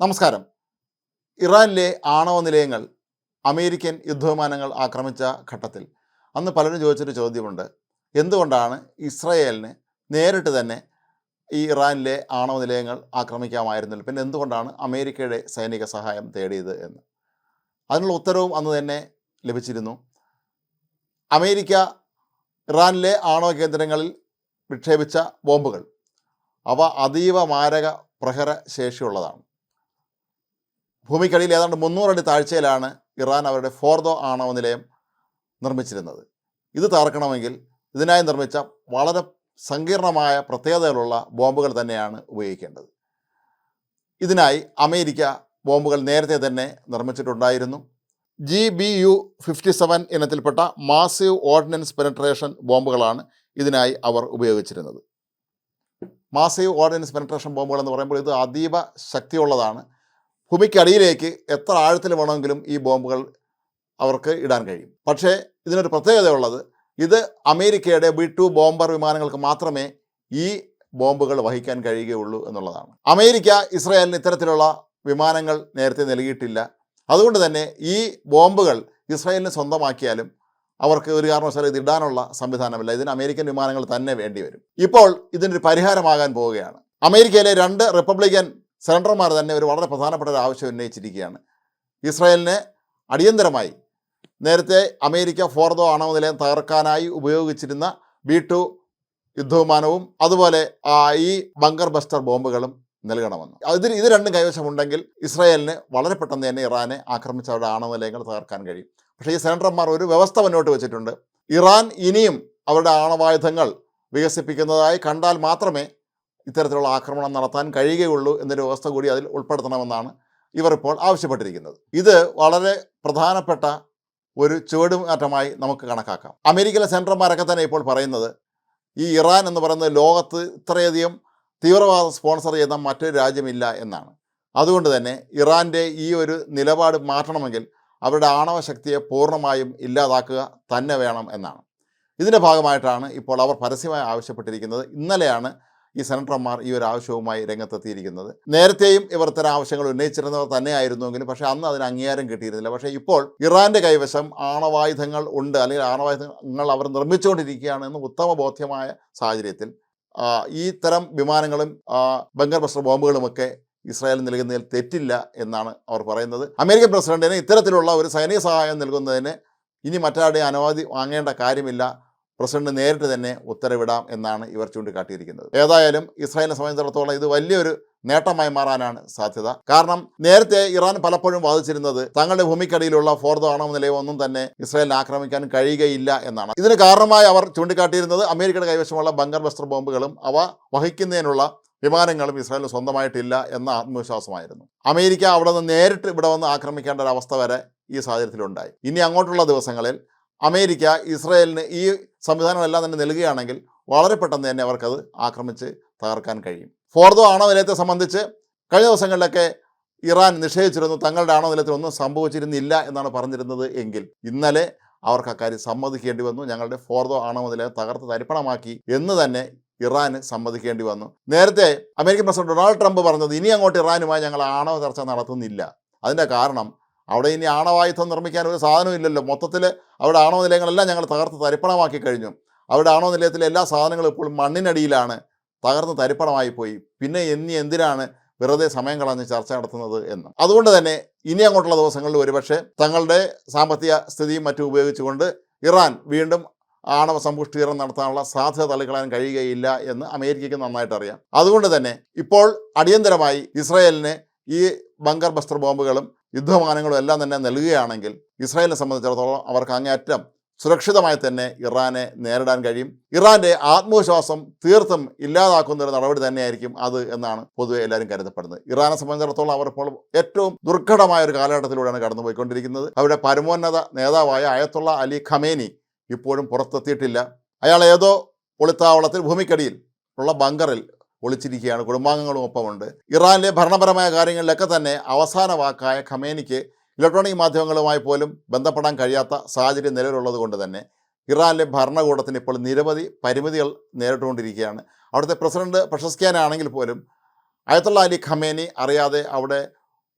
നമസ്കാരം. ഇറാനിലെ ആണവ നിലയങ്ങൾ അമേരിക്കൻ യുദ്ധവിമാനങ്ങൾ ആക്രമിച്ച ഘട്ടത്തിൽ അന്ന് പലരും ചോദിച്ചൊരു ചോദ്യമുണ്ട്. എന്തുകൊണ്ടാണ് ഇസ്രയേലിന് നേരിട്ട് തന്നെ ഈ ഇറാനിലെ ആണവ നിലയങ്ങൾ ആക്രമിക്കാമായിരുന്നില്ല പിന്നെ എന്തുകൊണ്ടാണ് അമേരിക്കയുടെ സൈനിക സഹായം തേടിയത് എന്ന്? അതിനുള്ള ഉത്തരവും അന്ന് തന്നെ ലഭിച്ചിരുന്നു. അമേരിക്ക ഇറാനിലെ ആണവ കേന്ദ്രങ്ങളിൽ വിക്ഷേപിച്ച ബോംബുകൾ. അവ അതീവ മാരക പ്രഹര ശേഷിയുള്ളതാണ്. ഭൂമിക്കടിയിൽ ഏതാണ്ട് മുന്നൂറടി താഴ്ചയിലാണ് ഇറാൻ അവരുടെ ഫോർദോ ആണവ നിലയം നിർമ്മിച്ചിരുന്നത്. ഇത് തകർക്കണമെങ്കിൽ ഇതിനായി നിർമ്മിച്ച വളരെ സങ്കീർണമായ പ്രത്യേകതകളുള്ള ബോംബുകൾ തന്നെയാണ് ഉപയോഗിക്കേണ്ടത്. ഇതിനായി അമേരിക്ക ബോംബുകൾ നേരത്തെ തന്നെ നിർമ്മിച്ചിട്ടുണ്ടായിരുന്നു. G B U fifty seven ഇനത്തിൽപ്പെട്ട മാസീവ് ഓർഡിനൻസ് പെനട്രേഷൻ ബോംബുകളാണ് ഇതിനായി അവർ ഉപയോഗിച്ചിരുന്നത്. മാസീവ് ഓർഡിനൻസ് പെനട്രേഷൻ ബോംബുകൾ എന്ന് പറയുമ്പോൾ ഇത് അതീവ ശക്തിയുള്ളതാണ്. ഭൂമിക്കടിയിലേക്ക് എത്ര ആഴത്തിൽ വേണമെങ്കിലും ഈ ബോംബുകൾ അവർക്ക് ഇടാൻ കഴിയും. പക്ഷേ ഇതിനൊരു പ്രത്യേകതയുള്ളത് ഇത് അമേരിക്കയുടെ ബി ടു ബോംബർ വിമാനങ്ങൾക്ക് മാത്രമേ ഈ ബോംബുകൾ വഹിക്കാൻ കഴിയുകയുള്ളൂ എന്നുള്ളതാണ്. അമേരിക്ക ഇസ്രായേലിന് ഇത്തരത്തിലുള്ള വിമാനങ്ങൾ നേരത്തെ നൽകിയിട്ടില്ല. അതുകൊണ്ട് തന്നെ ഈ ബോംബുകൾ ഇസ്രായേലിന് സ്വന്തമാക്കിയാലും അവർക്ക് ഒരു കാരണവശാലും ഇത് ഇടാനുള്ള സംവിധാനമില്ല. ഇതിന് അമേരിക്കൻ വിമാനങ്ങൾ തന്നെ വേണ്ടി വരും ഇപ്പോൾ ഇതിനൊരു പരിഹാരമാകാൻ പോവുകയാണ്. അമേരിക്കയിലെ രണ്ട് റിപ്പബ്ലിക്കൻ സെനറ്റർമാർ തന്നെ ഒരു വളരെ പ്രധാനപ്പെട്ട ഒരു ആവശ്യം ഉന്നയിച്ചിരിക്കുകയാണ്. ഇസ്രായേലിനെ അടിയന്തരമായി നേരത്തെ അമേരിക്ക ഫോർദോ ആണവ നിലയം തകർക്കാനായി ഉപയോഗിച്ചിരുന്ന ബി ടു യുദ്ധവിമാനവും അതുപോലെ ഈ ബങ്കർ ബസ്റ്റർ ബോംബുകളും നൽകണമെന്ന്. ഇതിൽ ഇത് രണ്ടും കൈവശമുണ്ടെങ്കിൽ ഇസ്രായേലിന് വളരെ പെട്ടെന്ന് തന്നെ ഇറാനെ ആക്രമിച്ച് അവരുടെ ആണവ നിലയങ്ങൾ തകർക്കാൻ കഴിയും. പക്ഷേ ഈ സെനറ്റർമാർ ഒരു വ്യവസ്ഥ മുന്നോട്ട് വെച്ചിട്ടുണ്ട്. ഇറാൻ ഇനിയും അവരുടെ ആണവായുധങ്ങൾ വികസിപ്പിക്കുന്നതായി കണ്ടാൽ മാത്രമേ ഇത്തരത്തിലുള്ള ആക്രമണം നടത്താൻ കഴിയുകയുള്ളൂ എന്നൊരു വ്യവസ്ഥ കൂടി അതിൽ ഉൾപ്പെടുത്തണമെന്നാണ് ഇവർ ഇപ്പോൾ ആവശ്യപ്പെട്ടിരിക്കുന്നത്. ഇത് വളരെ പ്രധാനപ്പെട്ട ഒരു ചുവടുമാറ്റമായി നമുക്ക് കണക്കാക്കാം. അമേരിക്കയിലെ സെന്റർമാരൊക്കെ തന്നെ ഇപ്പോൾ പറയുന്നത് ഈ ഇറാൻ എന്ന് പറയുന്നത് ലോകത്ത് ഇത്രയധികം തീവ്രവാദം സ്പോൺസർ ചെയ്യുന്ന മറ്റൊരു രാജ്യമില്ല എന്നാണ്. അതുകൊണ്ട് തന്നെ ഇറാന്റെ ഈ ഒരു നിലപാട് മാറ്റണമെങ്കിൽ അവരുടെ ആണവ ശക്തിയെ പൂർണമായും ഇല്ലാതാക്കുക തന്നെ വേണം എന്നാണ്. ഇതിന്റെ ഭാഗമായിട്ടാണ് ഇപ്പോൾ അവർ പരസ്യമായി ആവശ്യപ്പെട്ടിരിക്കുന്നത്. ഇന്നലെയാണ് ഈ സെനറ്റർമാർ ഈ ഒരു ആവശ്യവുമായി രംഗത്തെത്തിയിരിക്കുന്നത്. നേരത്തെയും ഇവർ ഇത്തരം ആവശ്യങ്ങൾ ഉന്നയിച്ചിരുന്നവർ തന്നെയായിരുന്നുവെങ്കിലും പക്ഷേ അന്ന് അതിന് അംഗീകാരം കിട്ടിയിരുന്നില്ല. പക്ഷേ ഇപ്പോൾ ഇറാന്റെ കൈവശം ആണവായുധങ്ങൾ ഉണ്ട്. അല്ലെങ്കിൽ ആണവായുധങ്ങൾ അവർ നിർമ്മിച്ചുകൊണ്ടിരിക്കുകയാണെന്ന് ഉത്തമ ബോധ്യമായ സാഹചര്യത്തിൽ ഈ തരം വിമാനങ്ങളും ബംഗർ ബസ്റ്റർ ബോംബുകളുമൊക്കെ ഇസ്രായേൽ നൽകുന്നതിൽ തെറ്റില്ല എന്നാണ് അവർ പറയുന്നത്. അമേരിക്കൻ പ്രസിഡന്റിന് ഇത്തരത്തിലുള്ള ഒരു സൈനിക സഹായം നൽകുന്നതിന് ഇനി മറ്റാരുടെയും അനുമതി വാങ്ങേണ്ട കാര്യമില്ല. പ്രസിഡന്റ് നേരിട്ട് തന്നെ ഉത്തരവിടാം എന്നാണ് ഇവർ ചൂണ്ടിക്കാട്ടിയിരിക്കുന്നത്. ഏതായാലും ഇസ്രായേലിനെ സംബന്ധിച്ചിടത്തോളം ഇത് വലിയൊരു നേട്ടമായി മാറാനാണ് സാധ്യത. കാരണം നേരത്തെ ഇറാൻ പലപ്പോഴും വാദിച്ചിരുന്നത് തങ്ങളുടെ ഭൂമിക്കടിയിലുള്ള ഫോർദോ ആണവ നിലയം ഒന്നും തന്നെ ഇസ്രായേലിനെ ആക്രമിക്കാൻ കഴിയുകയില്ല എന്നാണ്. ഇതിന് കാരണമായി അവർ ചൂണ്ടിക്കാട്ടിയിരുന്നത് അമേരിക്കയുടെ കൈവശമുള്ള ബങ്കർ വസ്ത്ര ബോംബുകളും അവ വഹിക്കുന്നതിനുള്ള വിമാനങ്ങളും ഇസ്രായേലിന് സ്വന്തമായിട്ടില്ല എന്ന ആത്മവിശ്വാസമായിരുന്നു. അമേരിക്ക അവിടെ നിന്ന് നേരിട്ട് ഇവിടെ വന്ന് ആക്രമിക്കേണ്ട ഒരു അവസ്ഥ വരെ ഈ സാഹചര്യത്തിലുണ്ടായി. ഇനി അങ്ങോട്ടുള്ള ദിവസങ്ങളിൽ അമേരിക്ക ഇസ്രായേലിന് ഈ സംവിധാനമെല്ലാം തന്നെ നൽകുകയാണെങ്കിൽ വളരെ പെട്ടെന്ന് തന്നെ അവർക്കത് ആക്രമിച്ച് തകർക്കാൻ കഴിയും. ഫോർദോ ആണവനിലയത്തെ സംബന്ധിച്ച് കഴിഞ്ഞ ദിവസങ്ങളിലൊക്കെ ഇറാൻ നിഷേധിച്ചിരുന്നു തങ്ങളുടെ ആണവനിലയത്തിൽ ഒന്നും സംഭവിച്ചിരുന്നില്ല എന്നാണ് പറഞ്ഞിരുന്നത് എങ്കിൽ ഇന്നലെ അവർക്ക് അക്കാര്യം സമ്മതിക്കേണ്ടി വന്നു. ഞങ്ങളുടെ ഫോർദോ ആണവനിലയം തകർത്ത് തരിപ്പണമാക്കി എന്ന് തന്നെ ഇറാന് സമ്മതിക്കേണ്ടി വന്നു. നേരത്തെ അമേരിക്കൻ പ്രസിഡന്റ് ഡൊണാൾഡ് ട്രംപ് പറഞ്ഞത് ഇനി അങ്ങോട്ട് ഇറാനുമായി ഞങ്ങൾ ആണവ ചർച്ച നടത്തുന്നില്ല. അതിന്റെ കാരണം അവിടെ ഇനി ആണവായുധം നിർമ്മിക്കാൻ ഒരു സാധനവും ഇല്ലല്ലോ. മൊത്തത്തിൽ അവിടെ ആണവ നിലയങ്ങളെല്ലാം ഞങ്ങൾ തകർത്ത് തരിപ്പണമാക്കി കഴിഞ്ഞു. അവിടെ ആണവ നിലയത്തിലെ എല്ലാ സാധനങ്ങളും ഇപ്പോൾ മണ്ണിനടിയിലാണ് തകർന്ന് തരിപ്പണമായി പോയി. പിന്നെ ഇനി എന്തിനാണ് വെറുതെ സമയം കളഞ്ഞ് ചർച്ച നടത്തുന്നത് എന്ന്. അതുകൊണ്ട് തന്നെ ഇനി അങ്ങോട്ടുള്ള ദിവസങ്ങളിൽ ഒരുപക്ഷെ തങ്ങളുടെ സാമ്പത്തിക സ്ഥിതിയും മറ്റും ഉപയോഗിച്ചുകൊണ്ട് ഇറാൻ വീണ്ടും ആണവ സമ്പുഷ്ടീകരണം നടത്താനുള്ള സാധ്യത തള്ളിക്കളയാൻ കഴിയുകയില്ല എന്ന് അമേരിക്കയ്ക്ക് നന്നായിട്ട് അറിയാം. അതുകൊണ്ട് തന്നെ ഇപ്പോൾ അടിയന്തരമായി ഇസ്രയേലിന് ഈ ബങ്കർ ബസ്റ്റർ ബോംബുകളും യുദ്ധവിമാനങ്ങളും എല്ലാം തന്നെ നൽകുകയാണെങ്കിൽ ഇസ്രായേലിനെ സംബന്ധിച്ചിടത്തോളം അവർക്ക് അങ്ങേയറ്റം സുരക്ഷിതമായി തന്നെ ഇറാനെ നേരിടാൻ കഴിയും. ഇറാന്റെ ആത്മവിശ്വാസം തീർത്തും ഇല്ലാതാക്കുന്ന ഒരു നടപടി തന്നെയായിരിക്കും അത് എന്നാണ് പൊതുവെ എല്ലാവരും കരുതപ്പെടുന്നത്. ഇറാനെ സംബന്ധിച്ചിടത്തോളം അവർ ഇപ്പോൾ ഏറ്റവും ദുർഘടമായ ഒരു കാലഘട്ടത്തിലൂടെയാണ് കടന്നുപോയിക്കൊണ്ടിരിക്കുന്നത്. അവരുടെ പരമോന്നത നേതാവായ അയത്തുള്ള അലി ഖമേനി ഇപ്പോഴും പുറത്തെത്തിയിട്ടില്ല. അയാൾ ഏതോ ഒളിത്താവളത്തിൽ ഭൂമിക്കടിയിൽ ഉള്ള ബങ്കറിൽ ഒളിച്ചിരിക്കുകയാണ്. കുടുംബാംഗങ്ങളും ഒപ്പമുണ്ട്. ഇറാനിലെ ഭരണപരമായ കാര്യങ്ങളിലൊക്കെ തന്നെ അവസാന വാക്കായ ഖമേനിക്ക് ഇലക്ട്രോണിക് മാധ്യമങ്ങളുമായി പോലും ബന്ധപ്പെടാൻ കഴിയാത്ത സാഹചര്യം നിലവിലുള്ളത് കൊണ്ട് തന്നെ ഇറാനിലെ ഭരണകൂടത്തിന് ഇപ്പോൾ നിരവധി പരിമിതികൾ നേരിട്ടുകൊണ്ടിരിക്കുകയാണ്. അവിടുത്തെ പ്രസിഡന്റ് പ്രശസ്തിയാനാണെങ്കിൽ പോലും അയത്തുള്ള അലി ഖമേനി അറിയാതെ അവിടെ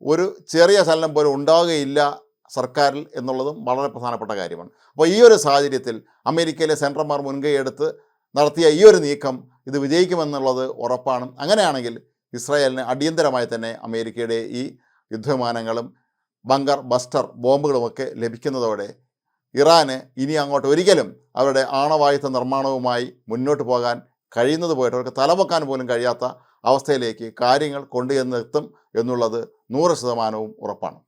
ഒരു ചെറിയ ചലനം പോലും ഉണ്ടാവുകയില്ല സർക്കാരിൽ എന്നുള്ളതും വളരെ പ്രധാനപ്പെട്ട കാര്യമാണ്. അപ്പോൾ ഈ ഒരു സാഹചര്യത്തിൽ അമേരിക്കയിലെ സെൻട്രൽമാർ മുൻകൈ എടുത്ത് നടത്തിയ ഈ ഒരു നീക്കം ഇത് വിജയിക്കുമെന്നുള്ളത് ഉറപ്പാണ്. അങ്ങനെയാണെങ്കിൽ ഇസ്രായേലിന് അടിയന്തരമായി തന്നെ അമേരിക്കയുടെ ഈ യുദ്ധവിമാനങ്ങളും ബങ്കർ ബസ്റ്റർ ബോംബുകളുമൊക്കെ ലഭിക്കുന്നതോടെ ഇറാന് ഇനി അങ്ങോട്ട് ഒരിക്കലും അവരുടെ ആണവായുധ നിർമ്മാണവുമായി മുന്നോട്ട് പോകാൻ കഴിയുന്നത് പോയിട്ട് അവർക്ക് തലവെക്കാൻ പോലും കഴിയാത്ത അവസ്ഥയിലേക്ക് കാര്യങ്ങൾ കൊണ്ടുചെന്നെത്തും എന്നുള്ളത് നൂറ് ശതമാനവും ഉറപ്പാണ്.